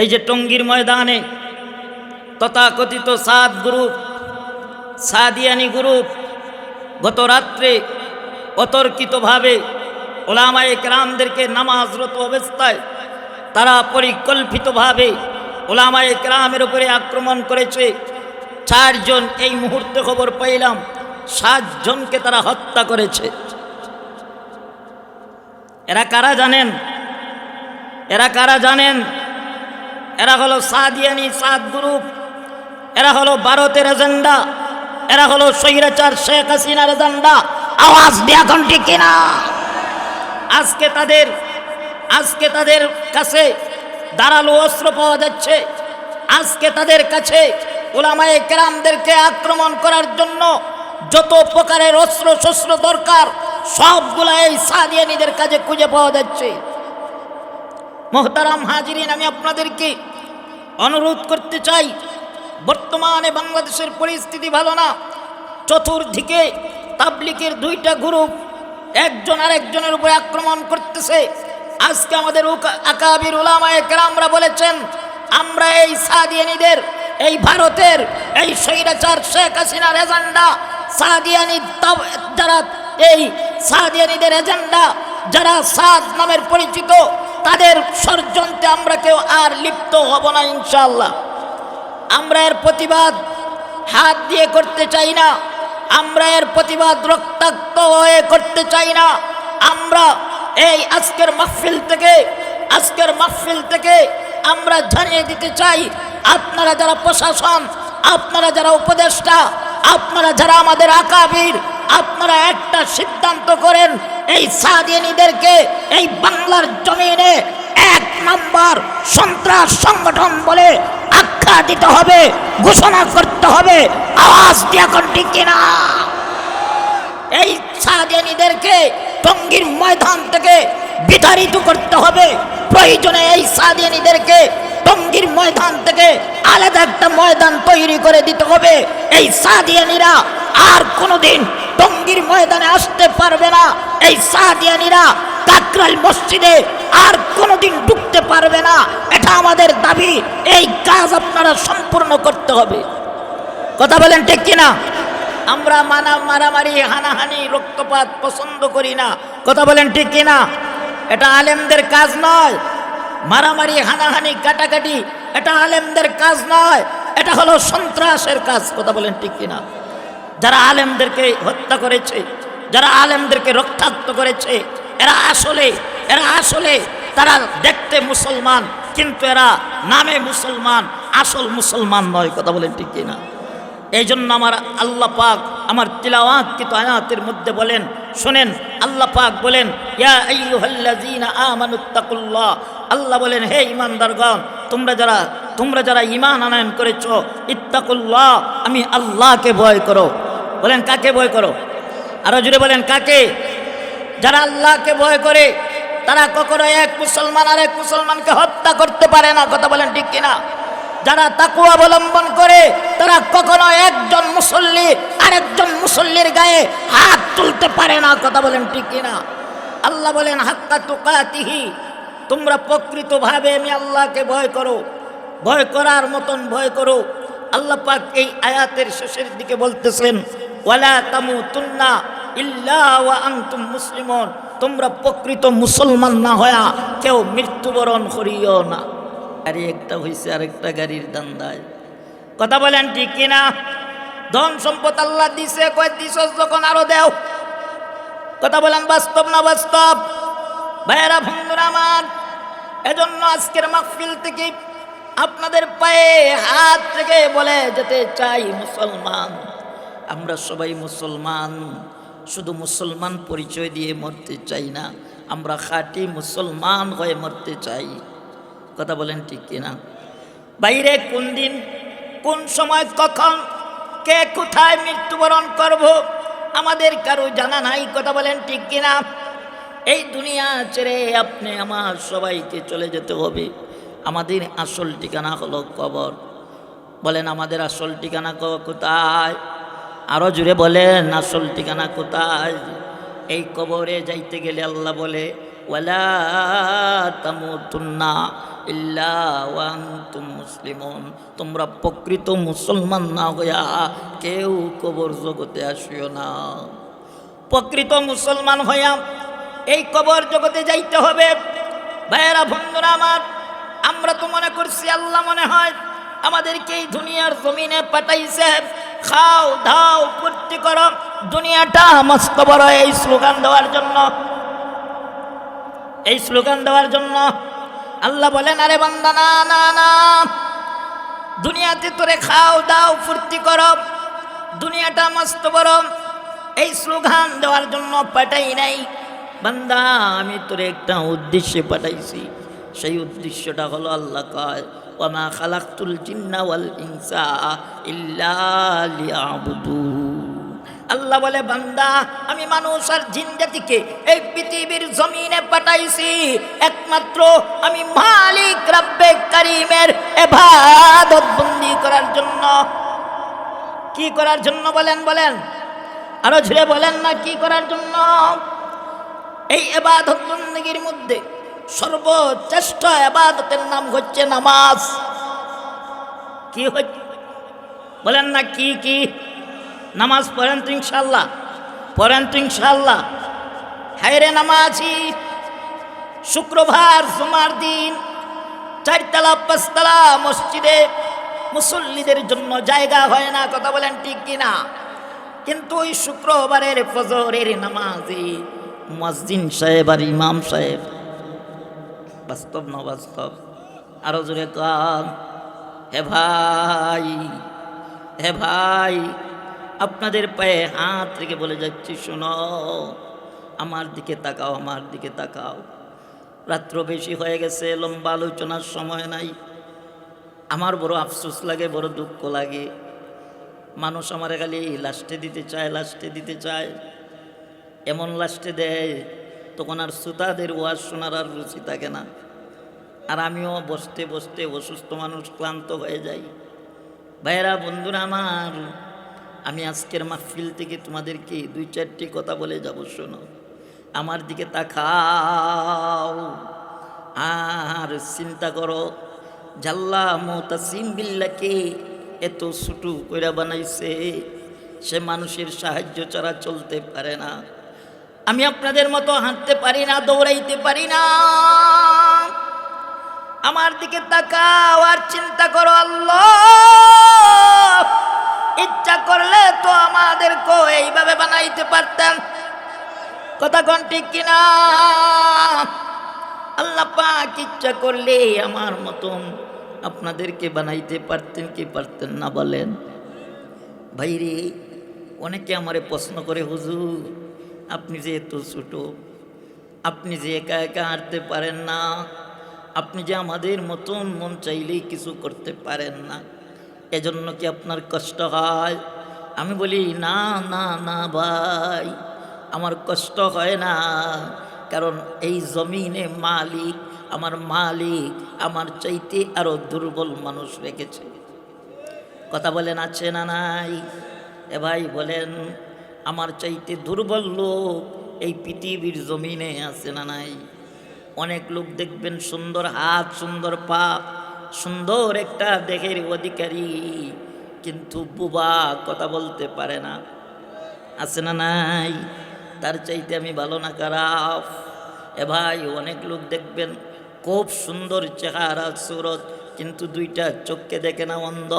এই যে টঙ্গীর ময়দানে তথাকথিত সাদ গ্রুপ, সাদিয়ানি গ্রুপ গত রাত্রে অতর্কিতভাবে ওলামায়ে কেরামদেরকে নামাজরত অবস্থায় তারা পরিকল্পিতভাবে ওলামায়ে কেরামের উপরে আক্রমণ করেছে। চারজন এই মুহূর্তে খবর পাইলাম, সাতজনকে তারা হত্যা করেছে। এরা কারা জানেন? এরা কারা জানেন? এরা হলো সাদিয়ানি সাদ গ্রুপ। এরা হলো ভারতের এজেন্ডা। এরা হলো সৈরাচার শেখ হাসিনার এজেন্ডা। আওয়াজ দেয়া এখন ঠিক কিনা আজকে তাদের আজকে তাদের কাছে দাঁড়াল অস্ত্র পাওয়া যাচ্ছে। আজকে তাদের কাছে ওলামায়ে কেরামদেরকে আক্রমণ করার জন্য যত প্রকারের অস্ত্র শস্ত্র দরকার, সবগুলা এই সাদিয়ানিদের কাজে খুঁজে পাওয়া যাচ্ছে। মোহতারাম হাজিরিন, আমি আপনাদেরকে অনুরোধ করতে চাই, বর্তমানে বাংলাদেশের পরিস্থিতি ভালো না। চতুর্দিকে তাবলিকের দুইটা গ্রুপ একজন আর একজনের উপরে আক্রমণ করতেছে। আজকে আমাদের আকাবির উলামায়ে কেরামরা বলেছেন, আমরা এই সাদিয়ানিদের, এই ভারতের, এই স্বৈরাচার শেখ হাসিনার এজেন্ডা। সাদিয়ানি যারা এই সাদিয়ানিদের এজেন্ডা, যারা সাদ নামের পরিচিত তাদের ষড়যন্ত্রে আমরা কেউ আর লিপ্ত হব না ইনশাল্লাহ আমরা এর প্রতিবাদ হাত দিয়ে করতে চাই না। আমরা এর প্রতিবাদ রক্তাক্ত হয়ে করতে চাই না। আমরা এই আজকের মাহফিল থেকে, আজকের মাহফিল থেকে আমরা জানিয়ে দিতে চাই, আপনারা যারা প্রশাসন, আপনারা যারা উপদেষ্টা, আপনারা যারা আমাদের আকাবির আপনারা একটা সিদ্ধান্ত করেন, এই সাদিয়ানিদেরকে এই বাংলার জমিনে এক নাম্বার সন্ত্রাস সংগঠন বলে আখ্যা দিতে হবে, ঘোষণা করতে হবে। আওয়াজ দিয়ে এখন ঠিক কিনা? এই সাদিয়ানিদেরকে টঙ্গীর ময়দান থেকে বিতাড়িত করতে হবে। প্রয়োজনে এই সাদিয়ানিদেরকে টঙ্গীর ময়দান থেকে আলাদা একটা ময়দান তৈরি করে দিতে হবে। এই সাদিয়ানিরা আর কোনোদিন টঙ্গীর ময়দানে আসতে পারবে না। এই সাদিয়ানিরা কাকরাল মসজিদে আর কোনোদিন ঢুকতে পারবে না। এটা আমাদের দাবি। এই কাজ আপনারা সম্পূর্ণ করতে হবে। কথা বলেন ঠিক কিনা? আমরা মানা মারামারি, হানাহানি, রক্তপাত পছন্দ করি না। কথা বলেন ঠিক কিনা? এটা আলেমদের কাজ নয়। মারামারি, হানাহানি, কাটাকাটি, এটা আলেমদের কাজ নয়। এটা হলো সন্ত্রাসের কাজ। কথা বলেন ঠিক কিনা? যারা আলেমদেরকে হত্যা করেছে, যারা আলেমদেরকে রক্তাক্ত করেছে, এরা আসলে এরা আসলে তারা দেখতে মুসলমান, কিন্তু এরা নামে মুসলমান, আসল মুসলমান নয়, কথা বলেন ঠিক কিনা? এই জন্য আমার আল্লাহ পাক আমার তিলাওয়াত কিন্তু আয়াতের মধ্যে বলেন, শোনেন, আল্লাহ পাক বলেন আমানুত্তাকুল্লাহ আল্লাহ বলেন, হে ইমানদারগণ তোমরা যারা তোমরা যারা ঈমান আনয়ন করেছ, ইত্তাকুল্লাহ, আমি আল্লাহকে ভয় করো। বলেন, কাকে ভয় করো? আরও জুড়ে বলেন, কাকে? যারা আল্লাহকে ভয় করে, তারা কখনো এক মুসলমান আর এক মুসলমানকে হত্যা করতে পারে না। কথা বলেন ঠিক কিনা? যারা তাকু অবলম্বন করে, তারা কখনো একজন মুসল্লি আরেকজন মুসল্লির গায়ে হাত তুলতে পারে না। কথা বলেন ঠিক কিনা? আল্লাহ বলেন, হাক্কা তুকাতিহি, তোমরা প্রকৃতভাবে আমি আল্লাহকে ভয় করো। ভয় করার মতন ভয় করো। আল্লাহ পাক এই আয়াতের শেষের দিকে বলতেছেন ওয়ালা তামুতুন্না ইল্লা ওয়া তোমরা প্রকৃত মুসলমান না হয়া কেউ মৃত্যুবরণ করিও না। গাড়ি একটা হয়েছে আরেকটা গাড়ির দান্দায়। কথা বলেন ঠিক কিনা? ধন সম্পদ আল্লাহ দিছে, কয় দিছ যখন আরও দেও। কথা বলেন বাস্তব না বাস্তব? ভাইয়েরা, বন্ধুরা আমার, এজন্য আজকের মাহফিল থেকে আপনাদের পায়ে হাত থেকে বলে যেতে চাই মুসলমান। আমরা সবাই মুসলমান। শুধু মুসলমান পরিচয় দিয়ে মরতে চাই না, আমরা খাঁটি মুসলমান হয়ে মরতে চাই। কথা বলেন ঠিক কিনা? বাইরে কোন দিন, কোন সময়, কখন, কে কোথায় মৃত্যুবরণ করব, আমাদের কারও জানা নাই, কথা বলেন ঠিক কিনা? এই দুনিয়া ছেড়ে আপনি আমার সবাইকে চলে যেতে হবে। আমাদের আসল ঠিকানা হলো কবর। বলেন আমাদের আসল ঠিকানা কোথায়? আরও জুড়ে বলেন আসল ঠিকানা কোথায়? এই কবরে যাইতে গেলে আল্লাহ বলে, ওয়ালা তোমরা প্রকৃত মুসলমান না হইয়া কেউ কবর জগতে আসিও না। প্রকৃত মুসলমান হইয়া এই কবর জগতে যাইতে হবে। ভাইয়েরা, বন্ধুরা আমার, আমরা তো মনে করছি আল্লাহ মনে হয় আমাদেরকে এই দুনিয়ার জমিনে পাঠাইছে। খাও, দাও, ফুর্তি করো। দুনিয়াটা মস্ত বড় এই স্লোগান দেওয়ার জন্য। এই স্লোগান দেওয়ার জন্য আল্লাহ বলেন, আরে বান্দা, না না না। দুনিয়াতে তোরে খাও, দাও, ফুর্তি করো। দুনিয়াটা মস্ত বড়। এই স্লোগান দেওয়ার জন্য পাঠাই নাই। বান্দা, আমি তোরে একটা উদ্দেশ্যে পাঠাইছি। সেই উদ্দেশ্যটা হলো আল্লাহ কয় ওমা খালাক্তুল জিন্না ওয়াল ইনসা ইল্লা লিয়াবুদুন। আল্লাহ বলে, বান্দা, আমি মানুষ আর জিন জাতিকে এই পৃথিবীর জমিনে পাঠাইছি। একমাত্র আমি মালিক রব্বে কারিমের বন্দি করার জন্য। কি করার জন্য বলেন বলেন। আরও ঝুড়ে বলেন না, কি করার জন্য? এই এবাদত বন্দীর মধ্যে সর্বশ্রেষ্ঠ এবাদতের নাম হচ্ছে নামাজ। কি হচ্ছে? বলেন না কি কি? নামাজ পড়েন তো ইনশাল্লাহ পড়েন তো ইনশাল্লাহ হায়রে নামাজি। শুক্রবার, জুমার দিন, চারতলা, পাঁচতলা মসজিদে মুসল্লিদের জন্য জায়গা হয় না, কথা বলেন ঠিক কিনা কিন্তু ওই শুক্রবারের ফজরের নামাজে মসজিদ সাহেব আর ইমাম সাহেব বাস্তব না বাস্তব আরও জোরে কান। হে ভাই হে ভাই, আপনাদের পায়ে হাত রেখে বলে যাচ্ছি, শোনো। আমার দিকে তাকাও, আমার দিকে তাকাও। রাত্র বেশি হয়ে গেছে, লম্বা আলোচনার সময় নাই। আমার বড় আফসোস লাগে, বড় দুঃখ লাগে। মানুষ আমার খালি লাস্টে দিতে চায় লাস্টে দিতে চায়। এমন লাস্টে দেয় তখন আর শ্রোতাদের ওয়াজ শোনার আর রুচি থাকে না। আর আমিও বসতে বসতে অসুস্থ মানুষ ক্লান্ত হয়ে যাই। ভাইয়েরা, বন্ধুরা আমার, আমি আজকের মাহফিল থেকে তোমাদেরকে দুই চারটি কথা বলে যাব, শোনো। আমার দিকে তাকাও, আর চিন্তা করো। জাল্লা মোতাসিম বিল্লাকে এত ছুটু কইরা বানাইছে, সে মানুষের সাহায্য ছাড়া চলতে পারে না। আমি আপনাদের মতো হাঁটতে পারি না, দৌড়াইতে পারি না। আমার দিকে তাকাও আর চিন্তা করো, আল্লাহ! ইচ্ছা করলে তো আমাদেরকে এইভাবে বানাইতে পারতেন। কথা কোন ঠিক কিনা? আল্লাহ পাক ইচ্ছা করলে আমার মতন আপনাদেরকে বানাইতে পারতেন, কি পারতেন না বলেন? ভাইরে, অনেকে আমারে প্রশ্ন করে, হুজুর আপনি যে এত ছোট, আপনি যে একা একা হাঁটতে পারেন না, আপনি যে আমাদের মতন মন চাইলেই কিছু করতে পারেন না, এজন্য কি আপনার কষ্ট হয়? আমি বলি, না না না ভাই, আমার কষ্ট হয় না, কারণ এই জমিনে মালিক, আমার মালিক আমার চাইতে আরও দুর্বল মানুষ রেখেছে। কথা বলেন, আছে না নাই? এ ভাই বলেন আমার চাইতে দুর্বল লোক এই পৃথিবীর জমিনে আছে না নাই? অনেক লোক দেখবেন সুন্দর হাত, সুন্দর পা, সুন্দর একটা দেহের অধিকারী, কিন্তু বুবা কথা বলতে পারে না। আছে না নাই? তার চাইতে আমি ভালো না খারাপ। এ ভাই, অনেক লোক দেখবেন খুব সুন্দর চেহারা, সুরত, কিন্তু দুইটা চোখকে দেখে না অন্ধ।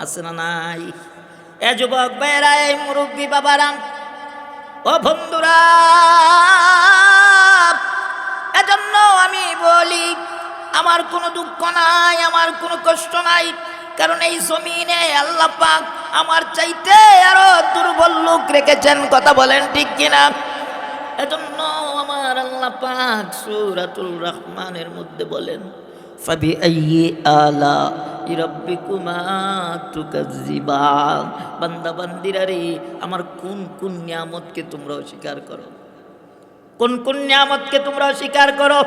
আছে না নাই? এ যুবক বেড়া এই মুরব্বী বাবারাম ও বন্ধুরা, এজন্য আমি বলি, আমার কোনো দুঃখ নাই, আমার কোনো কষ্ট নাই, কারণ এই জমিনে আল্লাহ পাক আমার চাইতে আরও দুর্বল লোক রেখেছেন, কথা বলেন ঠিক কিনা? এজন্য আমার আল্লাহ পাক সূরাতুল রহমানের মধ্যে বলেন ফাবি আলা রাব্বিকুমা তুকাজ্জিবান বান্দা বান্দিরা রে আমার কোন কোন নিয়ামতকে তোমরা অস্বীকার করো? কোন কোন নিয়ামতকে তোমরা অস্বীকার করো?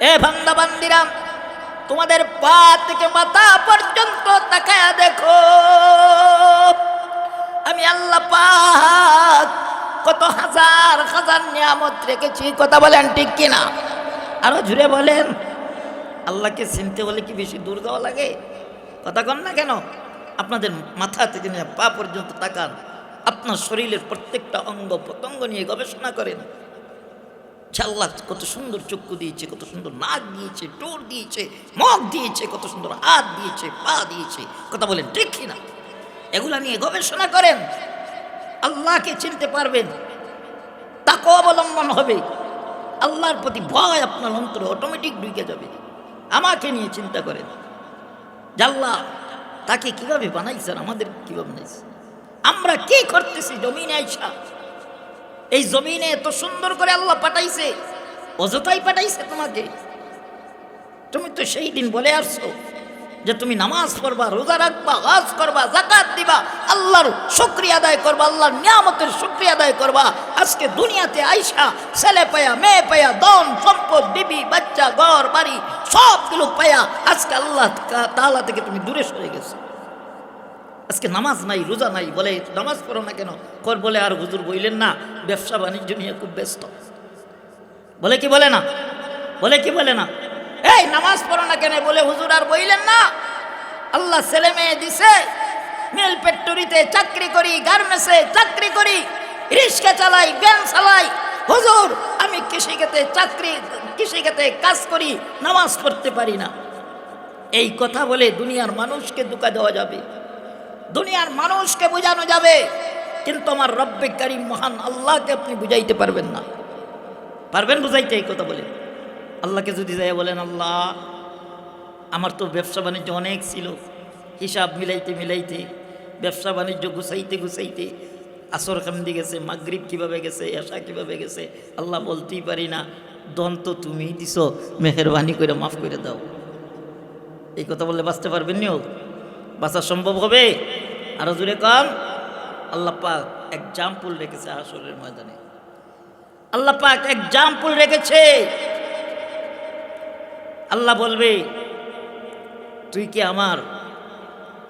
এ বান্দা, বান্দিরা, তোমাদের পা থেকে মাথা পর্যন্ত তাকায় দেখো। আমি আল্লাহ পাক কত হাজার হাজার নিয়ামত রেখেছি। কথা বলেন ঠিক কিনা? আরও জুড়ে বলেন। আল্লাহকে চিনতে হলে কি বেশি দূর যাওয়া লাগে? কথা কন না কেন? আপনাদের মাথা থেকে নিয়ে পা পর্যন্ত তাকান, আপনার শরীরের প্রত্যেকটা অঙ্গ প্রত্যঙ্গ নিয়ে গবেষণা করেন। আল্লাহ কত সুন্দর চক্ষু দিয়েছে, কত সুন্দর নাক দিয়েছে টোর দিয়েছে, মুখ দিয়েছে, কত সুন্দর হাত দিয়েছে, পা দিয়েছে। কথা বলেন, ঠিক কিনা? এগুলা নিয়ে গবেষণা করেন। আল্লাহকে চিনতে পারবেন। তাকে অবলম্বন হবে। আল্লাহর প্রতি ভয় আপনার অন্তরে অটোমেটিক ঢুকে যাবে। আমাকে নিয়ে চিন্তা করেন জাল্লা তাকে কীভাবে বানাইছেন, আমাদের কীভাবে বানাইছে আমরা কি করতেছি জমিনে আইসা? এই জমিনে এত সুন্দর করে আল্লাহ পাঠাইছে, অযথাই পাঠাইছে তোমাকে। তুমি তো সেই দিন বলে আসছো যে তুমি নামাজ পড়বা, রোজা রাখবা, হজ করবা জাকাত দিবা, আল্লাহর শুক্রিয়া আদায় করবা, আল্লাহর নিয়ামতের শুক্রিয়া আদায় করবা। আজকে দুনিয়াতে আইসা ছেলে পায়া, মেয়ে পায়া দন সম্পদ, বিবি, বাচ্চা, ঘর, বাড়ি সবগুলো পায়া আজকে আল্লাহ তাআলা থেকে তুমি দূরে সরে গেছো। আজকে নামাজ নাই, রোজা নাই, বলে নামাজ পড়ো না কেন? কর বলে আর হুজুর বইলেন না, ব্যবসা বাণিজ্য নিয়ে খুব ব্যস্ত। বলে কি বলে না? বলে কি বলে না? এই নামাজ পড়ো না কেন? বলে হুজুর আর বইলেন না। আল্লাহ ছেলে মেয়ে দিছে, মিল ফ্যাক্টরিতে চাকরি করি, গার্মেন্টসে চাকরি করি, রিক্সা চালাই ব্যান চালাই হুজুর, আমি কৃষিখাতে চাকরি কৃষিখাতে কাজ করি, নামাজ পড়তে পারি না। এই কথা বলে দুনিয়ার মানুষকে দুকা দেওয়া যাবে। দুনিয়ার মানুষকে বোঝানো যাবে, কিন্তু আমার রব্বে কারিম মহান আল্লাহকে আপনি বুঝাইতে পারবেন না। পারবেন বুঝাইতে এই কথা বলে? আল্লাহকে যদি যাই বলেন, আল্লাহ, আমার তো ব্যবসা বাণিজ্য অনেক ছিল। হিসাব মিলাইতে মিলাইতে, ব্যবসা বাণিজ্য গুছাইতে গুছাইতে আসর কান্দি গেছে, মাগরিব কীভাবে গেছে এসা কীভাবে গেছে, আল্লাহ বলতেই পারি না দন তো তুমি দিছ, মেহরবানি করে মাফ করে দাও। এই কথা বললে বাঁচতে পারবেন নিও বাঁচা সম্ভব হবে? আরও জুড়ে কম আল্লাহ পাক এক্সাম্পল রেখেছে আসরের ময়দানে। আল্লাহ পাক এক্সাম্পল রেখেছে। আল্লাহ বলবে, তুই কি আমার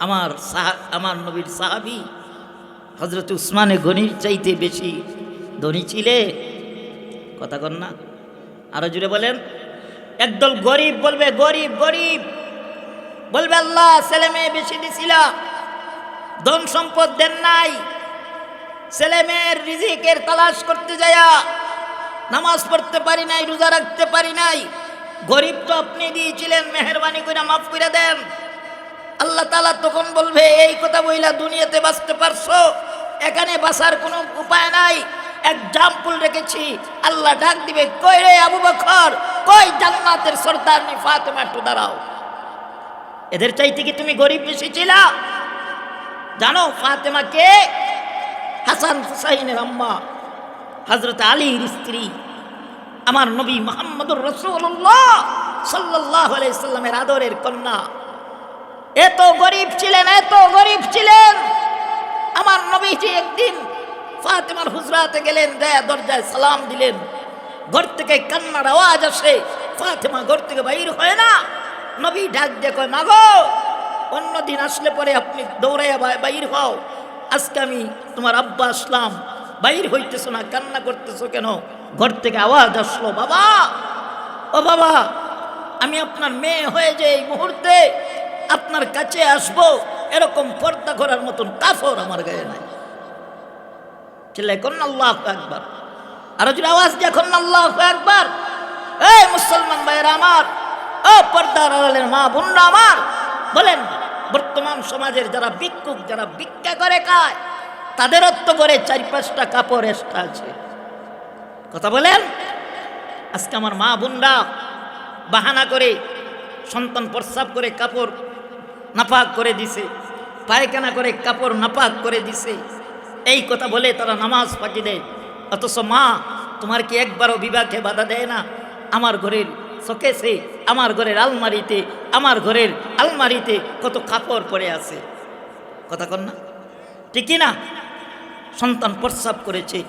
আমার সাহা, আমার নবীর সাহাবি? হজরত উসমানে গনির চাইতে বেশি ধনী ছিলে? কথা কন না। আরও জুড়ে বলেন। একদল গরিব বলবে, গরিব গরিব। বলবে, আল্লাহ ছেলে মেয়ে বেশি দিছিল। ধন সম্পদ দেন নাই। ছেলে মেয়ের রিজিকের তালাশ করতে যায়া নামাজ পড়তে পারি নাই, রোজা রাখতে পারি নাই। গরিব তো আপনি দিয়েছিলেন, মেহরবানি করে মাফ করে দেন। আল্লাহ তালা তখন বলবে, এই কথা বইলা দুনিয়াতে বাঁচতে পারছ? এখানে বাঁচার কোনো উপায় নাই। এক্সাম্পল রেখেছি। আল্লাহ ডাক দিবে, কই রে আবু বকর? কই জান্নাতের সর্দার নি ফাতেমা একটু দাঁড়াও। এদের চাইতে কি তুমি গরিব বেশি ছিল? জানো ফাতেমা কে? হাসান হুসাইনের আম্মা হজরত আলীর স্ত্রী। আমার নবী মোহাম্মদুর রসুল্লাহ সাল্লাহ আলাইসাল্লামের আদরের কন্যা। এত গরিব ছিলেন, এত গরিব ছিলেন। আমার নবীজি একদিন ফাতেমার হুজরাতে গেলেন, দেয়া দরজায় সালাম দিলেন। ঘর থেকে কান্নার আওয়াজ আসে, ফাতেমা ঘর থেকে বাইর হয় না। নবী ডাক দিয়ে কয় মাগো অন্যদিন আসলে পরে আপনি দৌড়াইয়া বাইর হও। আজকে আমি তোমার আব্বা আসলাম। বাইর হইতেছো না, কান্না করতেছো কেন? ঘর থেকে আওয়াজ আসলো, বাবা, ও বাবা, আমি আপনার মেয়ে হয়ে যে এই মুহূর্তে আপনার কাছে আসব, এরকম পর্দা করার মতন কাফর আমার গায়ে নাই। ছেলে, এখন আল্লাহ একবার আরও যদি আওয়াজ দিয়ে এখন আল্লাহ একবার এই মুসলমান ভাইয়েরা আমার, ও পর্দার আড়ালের মা বোনরা আমার, বলেন, বর্তমান সমাজের যারা ভিক্ষুক, যারা ভিক্ষা করে খায়, তাদের তো করে চারি পাঁচটা কাপড় এক্সট্রা আছে। কথা বলেন? আজকে আমার মা বোনরা বাহানা করে, সন্তান প্রস্রাব করে কাপড় নাপাক করে দিছে। পায়খানা করে কাপড় নাপাক করে দিছে। এই কথা বলে তারা নামাজ ফাঁকি দেয়। অথচ মা, তোমার কি একবারও বিবাহে বাধা দেয় না? আমার ঘরের শোকেসে, আমার ঘরের আলমারিতে, আমার ঘরের আলমারিতে কত কাপড় পরে আছে। কথা কন না? ঠিক কি না? সন্তান প্রস্রাব করেছে।